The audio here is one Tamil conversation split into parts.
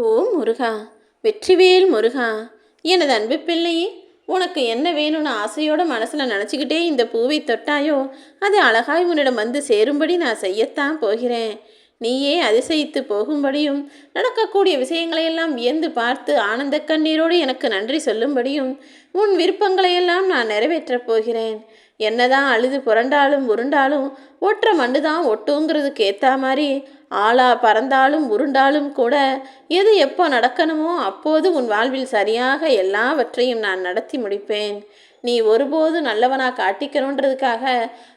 ஓ முருகா வெற்றிவேல் முருகா எனது அன்பு பிள்ளையே உனக்கு என்ன வேணும்னு ஆசையோட மனசில் நினச்சிக்கிட்டே இந்த பூவை தொட்டாயோ அது அழகாய் உன்னிடம் வந்து சேரும்படி நான் செய்யத்தான் போகிறேன். நீயே அதிசயித்து போகும்படியும் நடக்கக்கூடிய விஷயங்களையெல்லாம் வியந்து பார்த்து ஆனந்த கண்ணீரோடு எனக்கு நன்றி சொல்லும்படியும் உன் விருப்பங்களையெல்லாம் நான் நிறைவேற்றப் போகிறேன். என்னதான் அழுது புரண்டாலும் உருண்டாலும் ஒற்ற மண்ணு தான் ஒட்டுங்கிறதுக்கு ஏற்ற மாதிரி ஆளா பறந்தாலும் உருண்டாலும் கூட எது எப்போ நடக்கணுமோ அப்போது உன் வாழ்வில் சரியாக எல்லாவற்றையும் நான் நடத்தி முடிப்பேன். நீ ஒருபோது நல்லவனாக காட்டிக்கணுன்றதுக்காக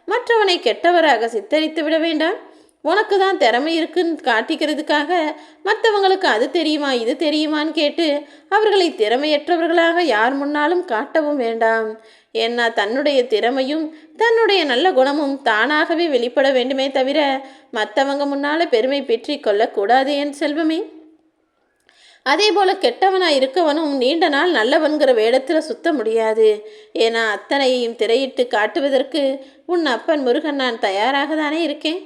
மற்றவனை கெட்டவராக சித்தரித்து விட வேண்டாம். உனக்கு தான் திறமை இருக்குன்னு காட்டிக்கிறதுக்காக மற்றவங்களுக்கு அது தெரியுமா இது தெரியுமான்னு கேட்டு அவர்களை திறமையற்றவர்களாக யார் முன்னாலும் காட்டவும் வேண்டாம். ஏன்னா தன்னுடைய திறமையும் தன்னுடைய நல்ல குணமும் தானாகவே வெளிப்பட வேண்டுமே தவிர மற்றவங்க முன்னால் பெருமை பெற்றி கொள்ளக்கூடாது என் செல்வமே. அதே போல் கெட்டவனாக இருக்கவனும் நீண்ட நாள் நல்லவன்கிற வேடத்தில் சுத்த முடியாது. ஏன்னா அத்தனையையும் திரையிட்டு காட்டுவதற்கு உன் அப்பன் முருகன் நான் தயாராக தானே இருக்கேன்.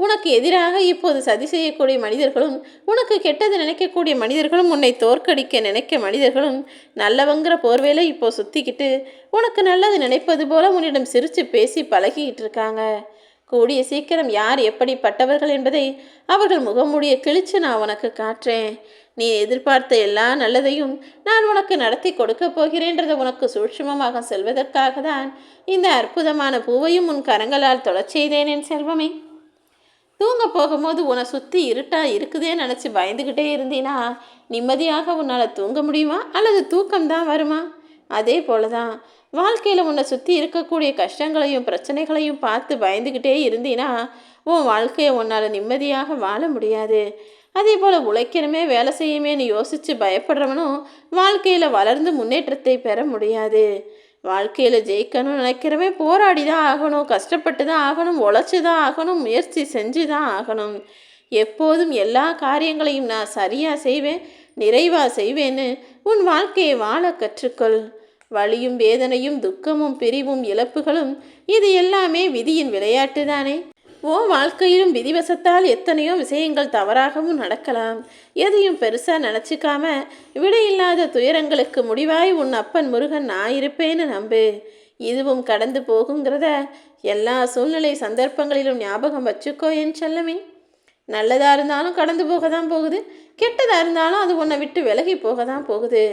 உனக்கு எதிராக இப்போது சதி செய்யக்கூடிய மனிதர்களும் உனக்கு கெட்டது நினைக்கக்கூடிய மனிதர்களும் உன்னை தோற்கடிக்க நினைக்க மனிதர்களும் நல்லவங்கிற போர்வையில் இப்போ சுற்றிக்கிட்டு உனக்கு நல்லது நினைப்பது போல உன்னிடம் சிரித்து பேசி பழகிக்கிட்டு இருக்காங்க. கூடிய சீக்கிரம் யார் எப்படிப்பட்டவர்கள் என்பதை அவர்கள் முகமூடிய கிழிச்சு நான் உனக்கு காட்டுறேன் நீ எதிர்பார்த்த எல்லா நல்லதையும் நான் உனக்கு நடத்தி கொடுக்க போகிறேன்றதை உனக்கு சூட்சுமமாக செல்வதற்காக தான் இந்த அற்புதமான பூவையும் உன் கரங்களால் தொழச் செய்தேன் என் செல்வமே. தூங்க போகும்போது உன்னை சுற்றி இருட்டாக இருக்குதேன்னு நினச்சி பயந்துக்கிட்டே இருந்தீனா நிம்மதியாக உன்னால் தூங்க முடியுமா? அல்லது தூக்கம் தான் வருமா? அதே போல தான் வாழ்க்கையில் உன்னை சுற்றி இருக்கக்கூடிய கஷ்டங்களையும் பிரச்சனைகளையும் பார்த்து பயந்துக்கிட்டே இருந்தீனா உன் வாழ்க்கையை உன்னால் நிம்மதியாக வாழ முடியாது. அதே போல் உழைக்கணுமே வேலை செய்யுமேன்னு யோசித்து பயப்படுறவனும் வாழ்க்கையில் வளர்ந்து முன்னேற்றத்தை பெற முடியாது. வாழ்க்கையில் ஜெயிக்கணும்னு நினைக்கிறவன் போராடி தான் ஆகணும் கஷ்டப்பட்டு தான் ஆகணும் உழைச்சி தான் ஆகணும் முயற்சி செஞ்சு தான் ஆகணும். எப்போதும் எல்லா காரியங்களையும் நான் சரியாக செய்வேன் நிறைவாக செய்வேன்னு உன் வாழ்க்கையை வாழ கற்றுக்கொள். வலியும் வேதனையும் துக்கமும் பிரிவும் இழப்புகளும் இது எல்லாமே விதியின் விளையாட்டு தானே ஓ வாழ்க்கையிலும் விதிவசத்தால் எத்தனையோ விஷயங்கள் தவறாகவும் நடக்கலாம். எதையும் பெருசாக நினச்சிக்காம விடையில்லாத துயரங்களுக்கு முடிவாய் உன் அப்பன் முருகன் நான் இருப்பேன்னு நம்பு. இதுவும் கடந்து போகுங்கிறத எல்லா சூழ்நிலை சந்தர்ப்பங்களிலும் ஞாபகம் வச்சுக்கோ என் செல்லமே. நல்லதாக இருந்தாலும் கடந்து போக தான் போகுது. கெட்டதாக இருந்தாலும் அது உன்னை விட்டு விலகி போக தான் போகுது.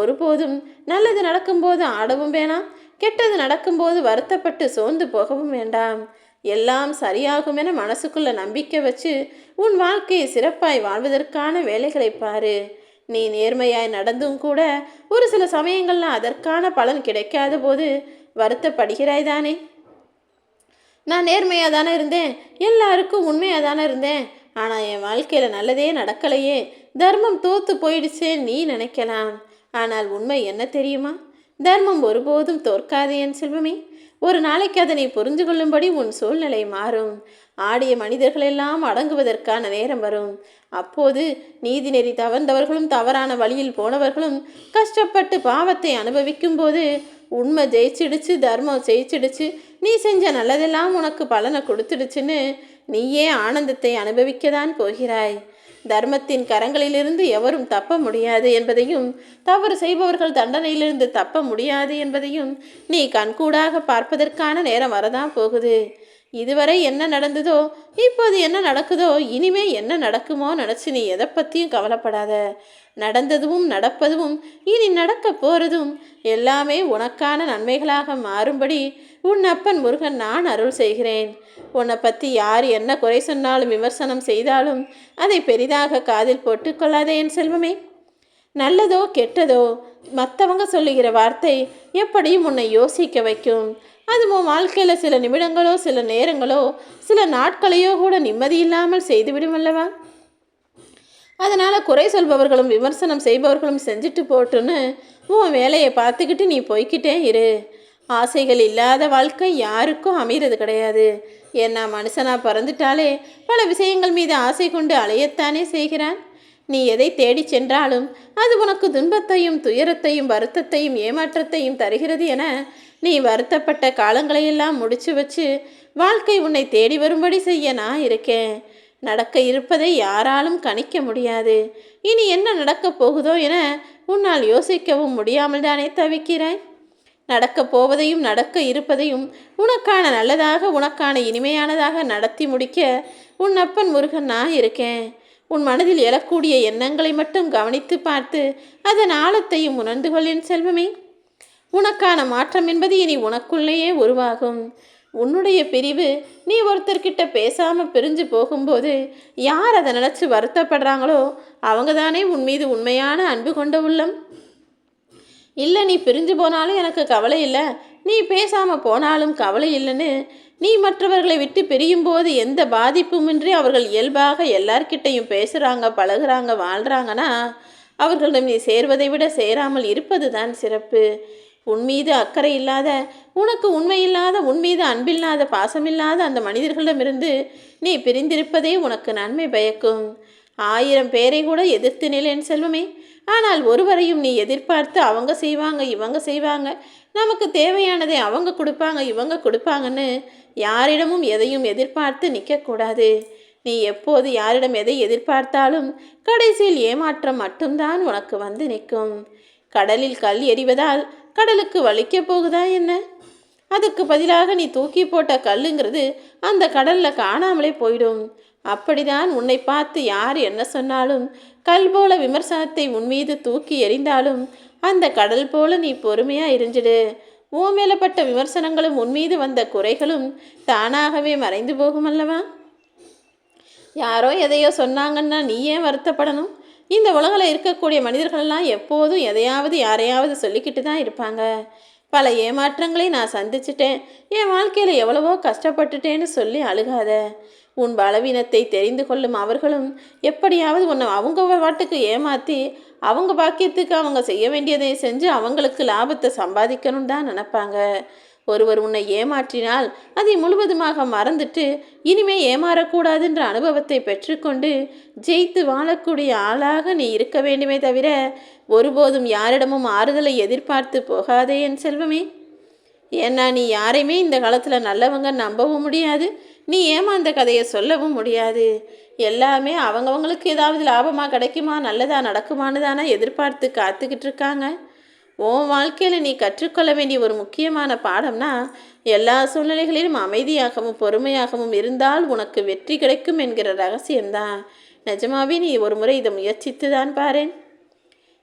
ஒருபோதும் நல்லது நடக்கும்போது ஆடவும் வேணாம். கெட்டது நடக்கும்போது வருத்தப்பட்டு சோர்ந்து போகவும் வேண்டாம். எல்லாம் சரியாகும் என மனசுக்குள்ள நம்பிக்கை வச்சு உன் வாழ்க்கையை சிறப்பாய் வாழ்வதற்கான வேலைகளை பாரு. நீ நேர்மையாய் நடந்தும் கூட ஒரு சில சமயங்கள்ல அதற்கான பலன் கிடைக்காத போது வருத்தப்படுகிறாய் தானே? நான் நேர்மையாக தானே இருந்தேன். எல்லாருக்கும் உண்மையாக தானே இருந்தேன். ஆனால் என் வாழ்க்கையில் நல்லதே நடக்கலையே. தர்மம் தோத்து போயிடுச்சே நீ நினைக்கலாம். ஆனால் உண்மை என்ன தெரியுமா? தர்மம் ஒருபோதும் தோற்காது என் செல்வமே. ஒரு நாளைக்கு அதனை புரிந்து கொள்ளும்படி உன் சூழ்நிலை மாறும். ஆடிய மனிதர்கள் எல்லாம் அடங்குவதற்கான நேரம் வரும். அப்போது நீதி நெறி தவர்ந்தவர்களும் தவறான வழியில் போனவர்களும் கஷ்டப்பட்டு பாவத்தை அனுபவிக்கும் போது உண்மை ஜெயிச்சிடுச்சு தர்மம் ஜெயிச்சிடுச்சு நீ செஞ்ச நல்லதெல்லாம் உனக்கு பலனை கொடுத்துடுச்சுன்னு நீயே ஆனந்தத்தை அனுபவிக்கத்தான் போகிறாய். தர்மத்தின் கரங்களிலிருந்து எவரும் தப்ப முடியாது என்பதையும் தவறு செய்பவர்கள் தண்டனையிலிருந்து தப்ப முடியாது என்பதையும் நீ கண்கூடாக பார்ப்பதற்கான நேரம் வரதான் போகுது. இதுவரை என்ன நடந்ததோ இப்போது என்ன நடக்குதோ இனிமே என்ன நடக்குமோ நினச்சி நீ எதை பற்றியும் கவலைப்படாத. நடந்ததும் நடப்பதும் இனி நடக்க போகிறதும் எல்லாமே உனக்கான நன்மைகளாக மாறும்படி உன் அப்பன் முருகன் நான் அருள் செய்கிறேன். உன்னை பற்றி யார் என்ன குறை சொன்னாலும் விமர்சனம் செய்தாலும் அதை பெரிதாக காதில் போட்டுக்கொள்ளாதே என் செல்வமே. நல்லதோ கெட்டதோ மற்றவங்க சொல்லுகிற வார்த்தை எப்படியும் உன்னை யோசிக்க வைக்கும். அது உன் வாழ்க்கையில் சில நிமிடங்களோ சில நேரங்களோ சில நாட்களையோ கூட நிம்மதி இல்லாமல் செய்துவிடும் அல்லவா? அதனால் குறை சொல்பவர்களும் விமர்சனம் செய்பவர்களும் செஞ்சுட்டு போட்டுன்னு உன் வேலையை பார்த்துக்கிட்டு நீ போய்கிட்டே இரு. ஆசைகள் இல்லாத வாழ்க்கை யாருக்கும் அமைகிறது கிடையாது. ஏன்னா மனுஷனாக பிறந்துட்டாலே பல விஷயங்கள் மீது ஆசை கொண்டு அலையத்தானே செய்கிறான். நீ எதை தேடி சென்றாலும் அது உனக்கு துன்பத்தையும் துயரத்தையும் வருத்தத்தையும் ஏமாற்றத்தையும் தருகிறது என நீ வருத்தப்பட்ட காலங்களையெல்லாம் முடிச்சு வச்சு வாழ்க்கை உன்னை தேடி வரும்படி செய்ய நான் இருக்கேன். நடக்க இருப்பதை யாராலும் கணிக்க முடியாது. இனி என்ன நடக்கப் போகுதோ என உன்னால் யோசிக்கவும் முடியாமல் தானே தவிக்கிறாய்? நடக்கப் போவதையும் நடக்க இருப்பதையும் உனக்கான நல்லதாக உனக்கான இனிமையானதாக நடத்தி முடிக்க உன் அப்பன் முருகன் நான் இருக்கேன். உன் மனதில் எழக்கூடிய எண்ணங்களை மட்டும் கவனித்து பார்த்து அதன் ஆழத்தையும் உணர்ந்து கொள்ளேன் செல்வமே. உனக்கான மாற்றம் என்பது இனி உனக்குள்ளேயே உருவாகும். உன்னுடைய பிரிவு நீ ஒருத்தர்கிட்ட பேசாமல் பிரிஞ்சு போகும்போது யார் அதை நினச்சி வருத்தப்படுறாங்களோ அவங்க தானே உன் மீது உண்மையான அன்பு கொண்ட உள்ளம். இல்லை நீ பிரிஞ்சு போனாலும் எனக்கு கவலை இல்லை. நீ பேசாமல் போனாலும் கவலை இல்லைன்னு நீ மற்றவர்களை விட்டு பிரியும்போது எந்த பாதிப்புமின்றி அவர்கள் இயல்பாக எல்லார்கிட்டையும் பேசுகிறாங்க பழகுறாங்க வாழ்கிறாங்கன்னா அவர்களிடம் நீ சேர்வதை விட சேராமல் இருப்பது தான் சிறப்பு. உன் மீது அக்கறை இல்லாத உனக்கு உண்மையில்லாத உன் மீது அன்பில்லாத பாசமில்லாத அந்த மனிதர்களிடமிருந்து நீ பிரிந்திருப்பதே உனக்கு நன்மை பயக்கும். ஆயிரம் பேரை கூட எதிர்த்து நிலேன் செல்வமே ஆனால் ஒருவரையும் நீ எதிர்பார்த்து அவங்க செய்வாங்க இவங்க செய்வாங்க. நமக்கு தேவையானதை அவங்க கொடுப்பாங்க இவங்க கொடுப்பாங்கன்னு யாரிடமும் எதையும் எதிர்பார்த்து நிற்கக்கூடாது. நீ எப்போது யாரிடம் எதை எதிர்பார்த்தாலும் கடைசியில் ஏமாற்றம் மட்டும்தான் உனக்கு வந்து நிற்கும். கடலில் கல் எறிவதால் கடலுக்கு வலிக்கப் போகுதா என்ன? அதுக்கு பதிலாக நீ தூக்கி போட்ட கல்லுங்கிறது அந்த கடலில் காணாமலே போயிடும். அப்படிதான் உன்னை பார்த்து யார் என்ன சொன்னாலும் கல் போல விமர்சனத்தை உன்மீது தூக்கி எறிந்தாலும் அந்த கடல் போல நீ பொறுமையா இருந்துடு ஊமேலப்பட்ட விமர்சனங்களும் உன்மீது வந்த குறைகளும் தானாகவே மறைந்து போகும் அல்லவா யாரோ எதையோ சொன்னாங்கன்னா நீ ஏன் வருத்தப்படணும்? இந்த உலகில் இருக்கக்கூடிய மனிதர்களெல்லாம் எப்போதும் எதையாவது யாரையாவது சொல்லிக்கிட்டு தான் இருப்பாங்க. பல ஏமாற்றங்களை நான் சந்திச்சிட்டேன். என் வாழ்க்கையில் எவ்வளவோ கஷ்டப்பட்டுட்டேன்னு சொல்லி அழுகாத. உன் பலவீனத்தை தெரிந்து கொள்ளும் அவர்களும் எப்படியாவது உன்னை அவங்க வாட்டுக்கு ஏமாற்றி அவங்க பாக்கியத்துக்கு அவங்க செய்ய வேண்டியதை செஞ்சு அவங்களுக்கு லாபத்தை சம்பாதிக்கணும் தான் நினப்பாங்க. ஒருவர் உன்னை ஏமாற்றினால் அதை முழுவதுமாக மறந்துட்டு இனிமே ஏமாறக்கூடாதுன்ற அனுபவத்தை பெற்றுக்கொண்டு ஜெயித்து வாழக்கூடிய ஆளாக நீ இருக்க வேண்டுமே தவிர ஒருபோதும் யாரிடமும் ஆறுதலை எதிர்பார்த்து போகாதே என் செல்வமே. ஏன்னா நீ யாரையுமே இந்த காலத்தில் நல்லவங்க நம்பவும் முடியாது. நீ ஏமா அந்த கதையை சொல்லவும் முடியாது. எல்லாமே அவங்கவங்களுக்கு ஏதாவது லாபமாக கிடைக்குமா நல்லதாக நடக்குமான்னு தானே எதிர்பார்த்து காத்துக்கிட்டு இருக்காங்க. உன் வாழ்க்கையில் நீ கற்றுக்கொள்ள வேண்டிய ஒரு முக்கியமான பாடம்னா எல்லா சூழ்நிலைகளிலும் அமைதியாகவும் பொறுமையாகவும் இருந்தால் உனக்கு வெற்றி கிடைக்கும் என்கிற ரகசியம்தான். நிஜமாவே நீ ஒரு முறை இதை முயற்சித்து தான் பாரேன்.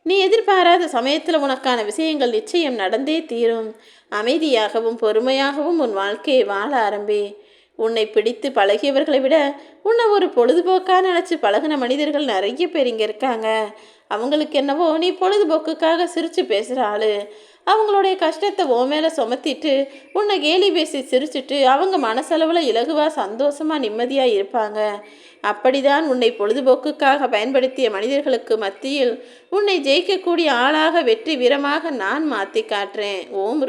நீ எதிர்பாராத சமயத்தில் உனக்கான விஷயங்கள் நிச்சயம் நடந்தே தீரும். அமைதியாகவும் பொறுமையாகவும் உன் வாழ்க்கையை வாழ ஆரம்பி. உன்னை பிடித்து பழகியவர்களை விட உன்னை ஒரு பொழுதுபோக்காக நினச்சி பழகின மனிதர்கள் நிறைய பேர் இங்கே இருக்காங்க. அவங்களுக்கு என்னவோ நீ பொழுதுபோக்குக்காக சிரித்து பேசுகிற ஆள். அவங்களுடைய கஷ்டத்தை ஓ மேலே சுமத்திட்டு உன்னை கேலி பேசி சிரிச்சிட்டு அவங்க மனசளவில் இலகுவாக சந்தோஷமாக நிம்மதியாக இருப்பாங்க. அப்படிதான் உன்னை பொழுதுபோக்குக்காக பயன்படுத்திய மனிதர்களுக்கு மத்தியில் உன்னை ஜெயிக்கக்கூடிய ஆளாக வெற்றி வீரமாக நான் மாற்றி காட்டுறேன். ஓம்